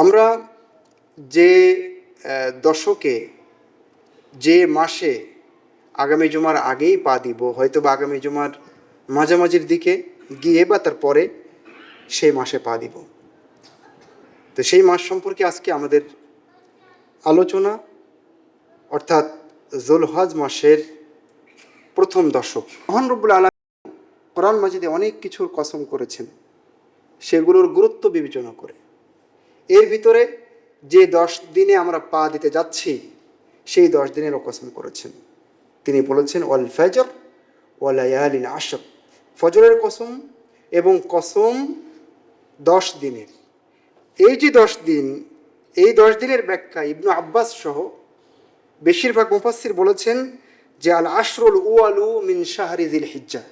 আমরা যে দশকে, যে মাসে আগামী জুমার আগেই পা দিব হয়তো বা আগামী জুমার মাঝামাঝির দিকে গিয়ে বা তারপরে সেই মাসে পা দিব। তো সেই মাস সম্পর্কে আজকে আমাদের আলোচনা, অর্থাৎ জুলহজ মাসের প্রথম দশক। মহান রব্বুল আলম কোরআন মাজিদে অনেক কিছুর কসম করেছেন। সেগুলোর গুরুত্ব বিবেচনা করে। এর ভিতরে যে দশ দিনে আমরা পা দিতে যাচ্ছি, সেই দশ দিনের কসম করেছেন। তিনি বলেছেন, ওয়াল ফজর ওয়ালায়ালিন আশর। ফজরের কসম এবং কসম দশ দিনের। এই যে দশ দিন, এই দশ দিনের ব্যাখ্যা ইবনু আব্বাস সহ বেশিরভাগ মুফাসসির বলেছেন যে, আল আশরুল উয়ালু মিন শাহরি জিল হিজ্জা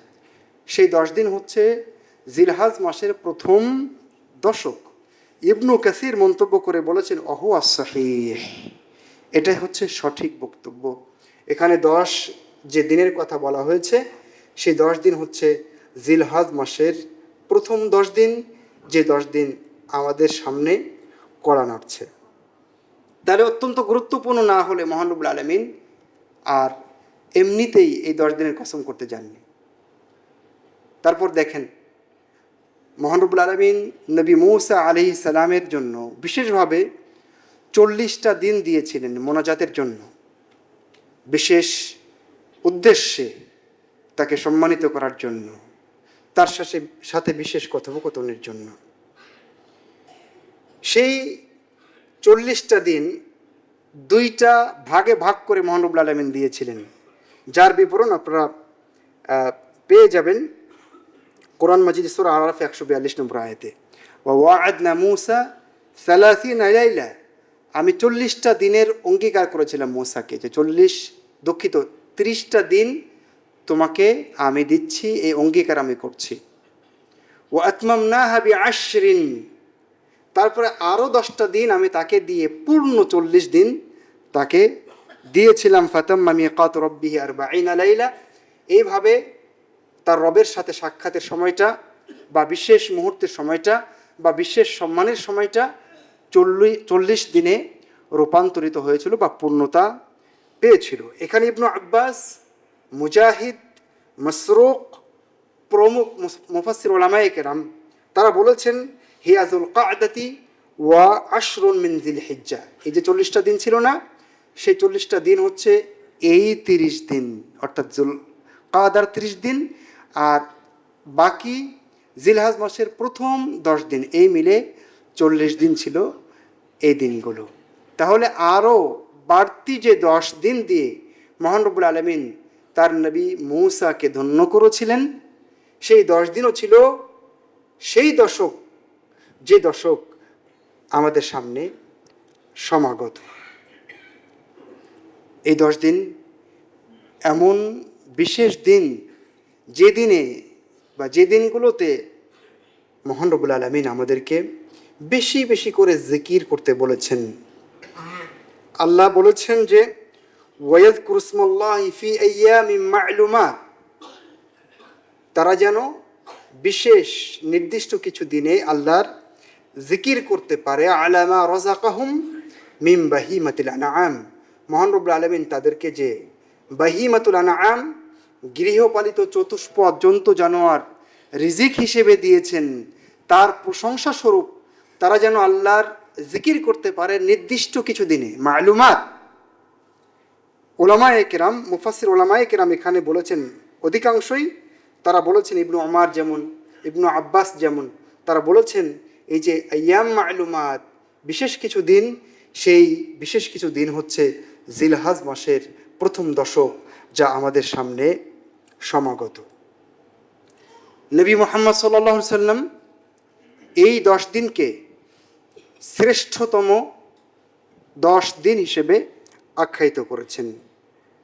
সেই দশ দিন হচ্ছে জিলহাজ মাসের প্রথম দশক। ইবনু কাসির মন্তব্য করে বলেছেন অহু আসাহিহ এটাই হচ্ছে সঠিক বক্তব্য। এখানে দশ যে দিনের কথা বলা হয়েছে, সেই দশ দিন হচ্ছে জিলহাজ মাসের প্রথম দশ দিন, যে দশ দিন আমাদের সামনে করা নাড়ছে। তাহলে অত্যন্ত গুরুত্বপূর্ণ না হলে মহানবুল আলমিন আর এমনিতেই এই দশ দিনের কসম করতে যাননি। তারপর দেখেন মহানবুল আলমিন নবী মৌসা আলি সালামের জন্য বিশেষভাবে চল্লিশটা দিন দিয়েছিলেন মোনাজাতের জন্য। বিশেষ উদ্দেশ্যে তাকে সম্মানিত করার জন্য, তার সাথে সাথে বিশেষ কথোপকথনের জন্য। সেই চল্লিশটা দিন দুইটা ভাগে ভাগ করে মহানবুল আলমিন দিয়েছিলেন। যার বিবরণ আপনারা পেয়ে যাবেন। কোরআন মজিদ সুর আরফ একশো বিয়াল্লিশ নম্বর আয়তে ওয়াদনা মুসা সালাসিন আলাইলা আমি চল্লিশটা দিনের অঙ্গীকার করেছিলাম মুসাকে যে চল্লিশ দুঃখিত, তিরিশটা দিন তোমাকে আমি দিচ্ছি, এই অঙ্গীকার আমি করছি। ও আতমাম না হাবি আশরিন তারপরে আরও দশটা দিন আমি তাকে দিয়ে পূর্ণ চল্লিশ দিন তাকে দিয়েছিলাম। ফাতাম মামি কাত রব্বিহি আর বাইন আলাইলা এইভাবে তার রবের সাথে সাক্ষাতের সময়টা বা বিশেষ মুহূর্তের সময়টা বা বিশেষ সম্মানের সময়টা চল্লিশ চল্লিশ দিনে রূপান্তরিত হয়েছিল বা পূর্ণতা পেয়েছিল। এখানে ইবনু আব্বাস, মুজাহিদ, মসরুক, প্রমুখ মুফাসির ওলামায়ে কেরাম, তারা বলেছেন হিয়াজুল কাদাতি ওয়া আশরুন মিন জিল হিজ্জা এই যে চল্লিশটা দিন ছিল না, সেই চল্লিশটা দিন হচ্ছে এই তিরিশ দিন, অর্থাৎ জুল কাদার তিরিশ দিন। আর বাকি জিলহাজ মাসের প্রথম দশ দিন এই মিলে চল্লিশ দিন ছিল এই দিনগুলো। তাহলে আরও বাড়তি যে দশ দিন দিয়ে মহানরবুল আলমিন তার নবী মৌসাকে ধন্য করেছিলেন, সেই দশ দিনও ছিল সেই দশক, যে দশক আমাদের সামনে সমাগত। এই দশ দিন এমন বিশেষ দিন যে দিনে বা যে দিনগুলোতে মহান রবুল আলমিন আমাদেরকে বেশি বেশি করে জিকির করতে বলেছেন। আল্লাহ বলেছেন যে ওয়াইদ কুরসমল্লাহ তারা যেন বিশেষ নির্দিষ্ট কিছু দিনে আল্লাহর জিকির করতে পারে। আলামা রজাকাহুম মিম বাহিমাতুল আনআম। মহান রব্বুল আলমিন তাদেরকে যে বাহিমাতুল আনআম গৃহপালিত চতুষ্পদ জন্তু জানোয়ার রিজিক হিসেবে দিয়েছেন। তার প্রশংসা স্বরূপ তারা যেন আল্লাহর জিকির করতে পারে নির্দিষ্ট কিছু দিনে। মালুমাত। ওলামায়ে কেরাম মুফাসির ওলামায়ে কেরাম এখানে বলেছেন, অধিকাংশই তারা বলেছেন ইবনু আমার যেমন, ইবনু আব্বাস যেমন, তারা বলেছেন, এই যে আয়াম মালুমাত, বিশেষ কিছু দিন, সেই বিশেষ কিছু দিন হচ্ছে জিলহাজ মাসের প্রথম দশক যা আমাদের সামনে সমাগত। নবী মোহাম্মদ সাল্লাহ সাল্লাম এই দশ দিনকে শ্রেষ্ঠতম দশ দিন হিসেবে আখ্যায়িত করেছেন।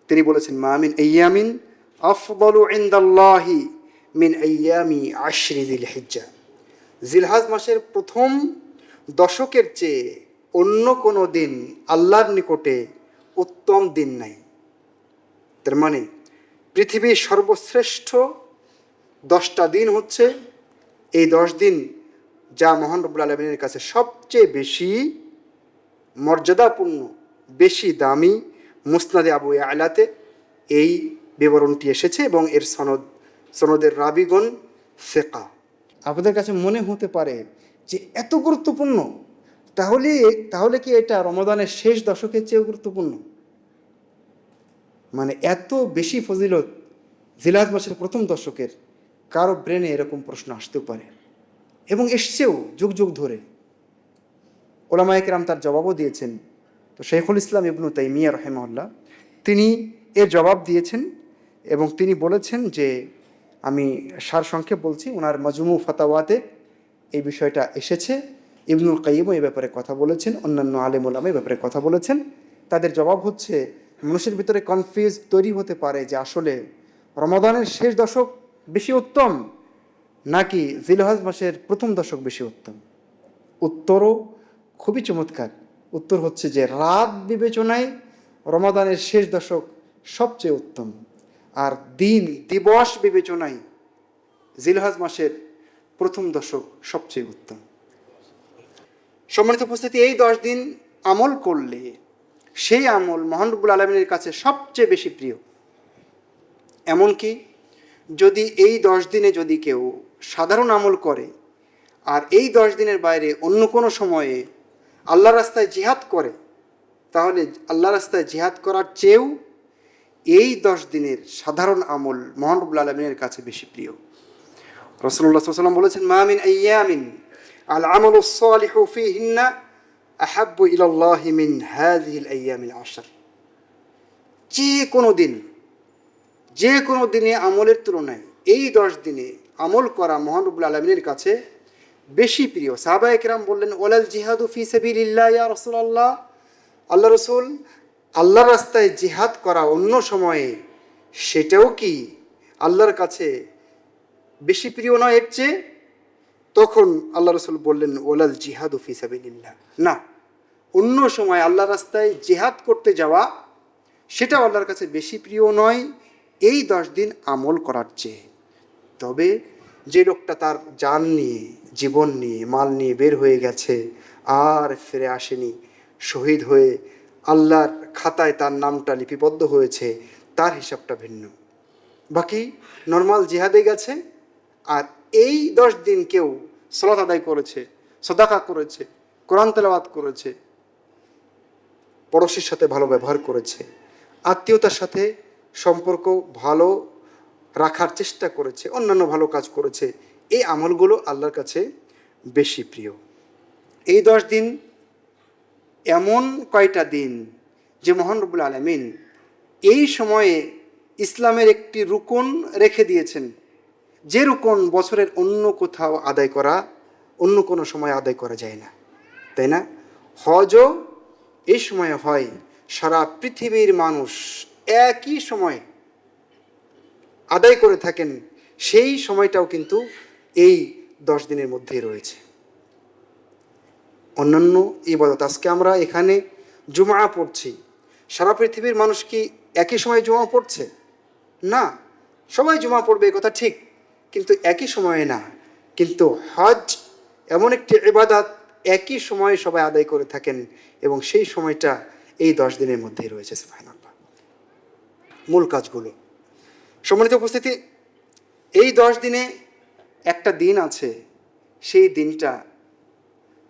তিনি বলেছেন মামিন ইয়ামিন আফদলু ইন্দাল্লাহি মিন আয়ামি আশরি দিল হিজ্জা জিলহাজ মাসের প্রথম দশকের চেয়ে অন্য কোনো দিন আল্লাহর নিকটে উত্তম দিন নাই। তার মানে পৃথিবীর সর্বশ্রেষ্ঠ দশটা দিন হচ্ছে এই দশ দিন যা মহান রব্বুল আলমিনের কাছে সবচেয়ে বেশি মর্যাদাপূর্ণ, বেশি দামি মুসনাদে আবু আলাতে এই বিবরণটি এসেছে এবং এর সনদ, সনদের রাবিগণ সেকা আপনাদের কাছে মনে হতে পারে যে এত গুরুত্বপূর্ণ, তাহলে তাহলে কি এটা রমদানের শেষ দশকের চেয়েও গুরুত্বপূর্ণ? মানে এত বেশি ফজিলত জিলাজ মাসের প্রথম দশকের কারও ব্রেনে এরকম প্রশ্ন আসতেও পারে। এবং এসছেও যুগ যুগ ধরে। ওলামায়করাম তার জবাবও দিয়েছেন। তো শেখুল ইসলাম ইবনু তাইমিয়া রহেমউল্লাহ তিনি এর জবাব দিয়েছেন এবং তিনি বলেছেন যে, আমি সার সংক্ষেপ বলছি ওনার মাজমু ফাতাওয়াতে এই বিষয়টা এসেছে। ইবনুল কাইমও এ ব্যাপারে কথা বলেছেন, অন্যান্য আলেম ওলামা এই ব্যাপারে কথা বলেছেন। তাদের জবাব হচ্ছে মানুষের ভিতরে কনফিউজ তৈরি হতে পারে যে আসলে রমাদানের শেষ দশক বেশি উত্তম নাকি জিলহাজ মাসের প্রথম দশক বেশি উত্তম? উত্তরও খুবই চমৎকার। উত্তর হচ্ছে যে রাত বিবেচনায় রমাদানের শেষ দশক সবচেয়ে উত্তম। আর দিন দিবস বিবেচনায় জিলহাজ মাসের প্রথম দশক সবচেয়ে উত্তম। সম্মানিত উপস্থিতি, এই দশ দিন আমল করলে সেই আমল মহানবুল আলমিনের কাছে সবচেয়ে বেশি প্রিয়। এমনকি যদি এই দশ দিনে যদি কেউ সাধারণ আমল করে, আর এই দশ দিনের বাইরে অন্য কোনো সময়ে আল্লাহ রাস্তায় জিহাদ করে, তাহলে আল্লাহ রাস্তায় জিহাদ করার চেয়েও এই দশ দিনের সাধারণ আমল মহানবুল আলমিনের কাছে বেশি প্রিয়। রসুল্লাহ সাল্লাম বলেছেন মামিন আয়ামিন আল আমল সালিহ ফিহিন্না আহাব্বু ইলাল্লাহি মিন হাযিহিল আইয়ামিল আশর। যে কোনো দিন, যে কোনো দিনে আমলের তুলনায় এই দশ দিনে আমল করা মহানবুল আলমিনের কাছে বেশি প্রিয়। সাহাবা একরাম বললেন ওলাল জিহাদু ফি সাবিলিল্লাহ, ইয়া রাসূলুল্লাহ। আল্লাহ রসুল, আল্লাহর রাস্তায় জিহাদ করা অন্য সময়ে সেটাও কি আল্লাহর কাছে বেশি প্রিয় নয় এর চেয়ে? তখন আল্লাহ রসুল বললেন ওলাল জিহাদ ফি সাবিলিল্লাহ। না অন্য সময় আল্লাহ রাস্তায় জেহাদ করতে যাওয়া, সেটাও আল্লাহর কাছে বেশি প্রিয় নয়। এই দশ দিন আমল করার চেয়ে। তবে যে লোকটা তার যান নিয়ে, জীবন নিয়ে, মাল নিয়ে বের হয়ে গেছে, আর ফিরে আসেনি, শহীদ হয়ে আল্লাহর খাতায় তার নামটা লিপিবদ্ধ হয়েছে, তার হিসাবটা ভিন্ন। বাকি নর্মাল জিহাদে গেছে, আর এই দশ দিন কেউ সলাত আদায় করেছে, সদাকা করেছে, কোরআন তেলাওয়াত করেছে পড়োশির সাথে ভালো ব্যবহার করেছে। আত্মীয়তার সাথে সম্পর্ক ভালো রাখার চেষ্টা করেছে, অন্যান্য ভালো কাজ করেছে। এই আমলগুলো আল্লাহর কাছে বেশি প্রিয়। এই দশ দিন এমন কয়টা দিন যে মোহন রবুল আলমিন এই সময়ে ইসলামের একটি রুকন রেখে দিয়েছেন। যে রুকন বছরের অন্য কোথাও আদায় করা, অন্য কোনো সময় আদায় করা যায় না। তাই না? হজও এই সময় হয়, সারা পৃথিবীর মানুষ একই সময়ে আদায় করে থাকেন, সেই সময়টাও কিন্তু এই দশ দিনের মধ্যেই রয়েছে। অন্যান্য ইবাদত, আজকে আমরা এখানে জুমা পড়ছি। সারা পৃথিবীর মানুষ কি একই সময় জুমা পড়ছে? না, সবাই জুমা পড়বে, এ কথা ঠিক। কিন্তু একই সময়ে না। কিন্তু হজ এমন একটি ইবাদত একই সময়ে সবাই আদায় করে থাকেন এবং সেই সময়টা এই দশ দিনের মধ্যেই রয়েছে, সুবহানাল্লাহ। মূল কাজগুলো। সম্মানিত উপস্থিতি, এই দশ দিনে একটা দিন আছে, সেই দিনটা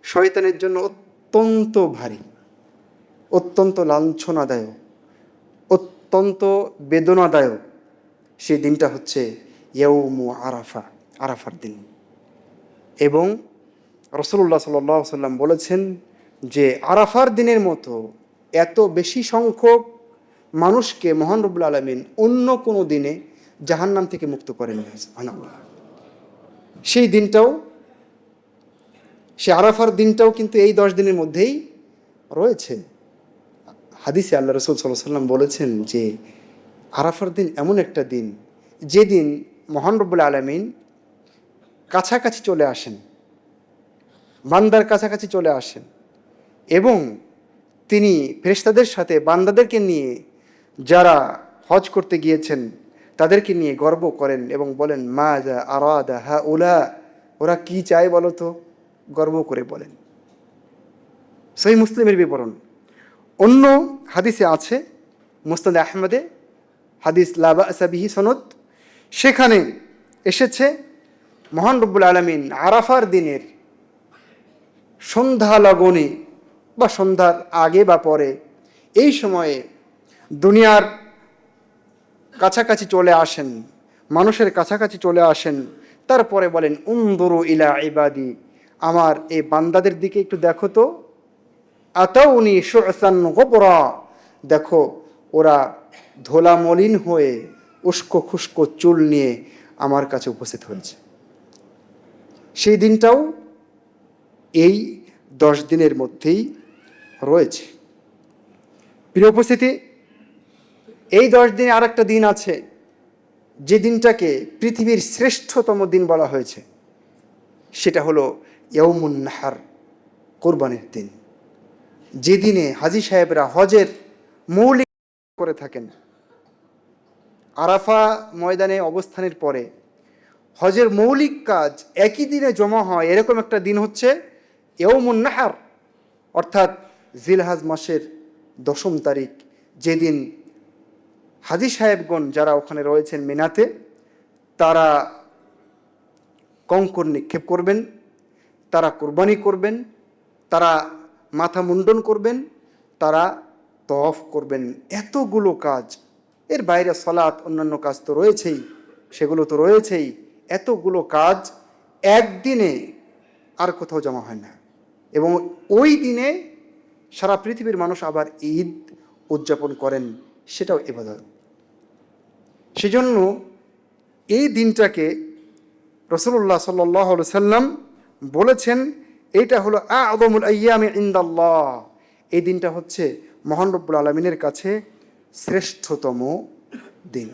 শয়তানের জন্য অত্যন্ত ভারী, অত্যন্ত লাঞ্ছনাদায়ক, অত্যন্ত বেদনাদায়ক সেই দিনটা হচ্ছে ইয়ৌমু আরাফা, আরাফার দিন। এবং রসুল্লাহ সাল্লাহ সাল্লাম বলেছেন যে আরাফার দিনের মতো এত বেশি সংখ্যক মানুষকে মহান রবুল আলমিন অন্য কোনো দিনে জাহান্নাম থেকে মুক্ত করেন সেই দিনটাও সে আরাফার দিনটাও কিন্তু এই দশ দিনের মধ্যেই রয়েছে। হাদিসে আল্লাহ রসুল সাল্লাহ সাল্লাম বলেছেন যে আরাফার দিন এমন একটা দিন, যেদিন মহান আলমিন কাছাকাছি চলে আসেন। বান্দার কাছাকাছি চলে আসেন। এবং তিনি ফেরেশতাদের সাথে বান্দাদেরকে নিয়ে যারা হজ করতে গিয়েছেন, তাদেরকে নিয়ে গর্ব করেন এবং বলেন মা যা আরাদা হা ওলা ওরা কি চায় বলো তো? গর্ব করে বলেন। সহি মুসলিমের বিবরণ। অন্য হাদিসে আছে মুস্তাদ আহমদে, হাদিস লাবা আসাবিহি সনদ। সেখানে এসেছে, মহান রব্বুল আলমিন আরাফার দিনের সন্ধ্যা লগনে বা সন্ধ্যার আগে বা পরে, এই সময়ে দুনিয়ার কাছাকাছি চলে আসেন, মানুষের কাছাকাছি চলে আসেন, তারপরে বলেন, উন্দরু ইলা ইবাদি আমার এই বান্দাদের দিকে একটু দেখো তো আতাউনি শুসান গোবরা দেখো, ওরা ধোলা মলিন হয়ে উস্কো খুস্কো চুল নিয়ে আমার কাছে উপস্থিত হয়েছে। সেই দিনটাও এই দশ দিনের মধ্যেই রয়েছে। প্রিয় উপস্থিতি, এই দশ দিনে আর একটা দিন আছে, যে দিনটাকে পৃথিবীর শ্রেষ্ঠতম দিন বলা হয়েছে। সেটা হলো ইয়ৌমুন নাহার, কোরবানির দিন। যে দিনে হাজি সাহেবরা হজের মৌলিক করে থাকেন। আরাফা ময়দানে অবস্থানের পরে হজের মৌলিক কাজ একই দিনে জমা হয়, এরকম একটা দিন হচ্ছে ইয়ৌমুন নাহার, অর্থাৎ জিলহাজ মাসের দশম তারিখ, যেদিন হাজি সাহেবগণ যারা ওখানে রয়েছেন মেনাতে, তারা কঙ্কর নিক্ষেপ করবেন, তারা কোরবানি করবেন, তারা মাথা মুন্ডন করবেন, তারা তফ করবেন। এতগুলো কাজ, এর বাইরে সলাৎ অন্যান্য কাজ তো রয়েছেই, সেগুলো তো রয়েছেই, এতগুলো কাজ একদিনে আর কোথাও জমা হয় না। এবং ওই দিনে সারা পৃথিবীর মানুষ আবার ঈদ উদযাপন করেন, সেটাও এবাদত। সেজন্য এই দিনটাকে রসুল্লাহ সাল্লাহ সাল্লাম বলেছেন, এইটা হলো আদমুল আয়ামে ইন্দাল্লাহ। এই দিনটা হচ্ছে মহান আলমিনের কাছে শ্রেষ্ঠতম দিন।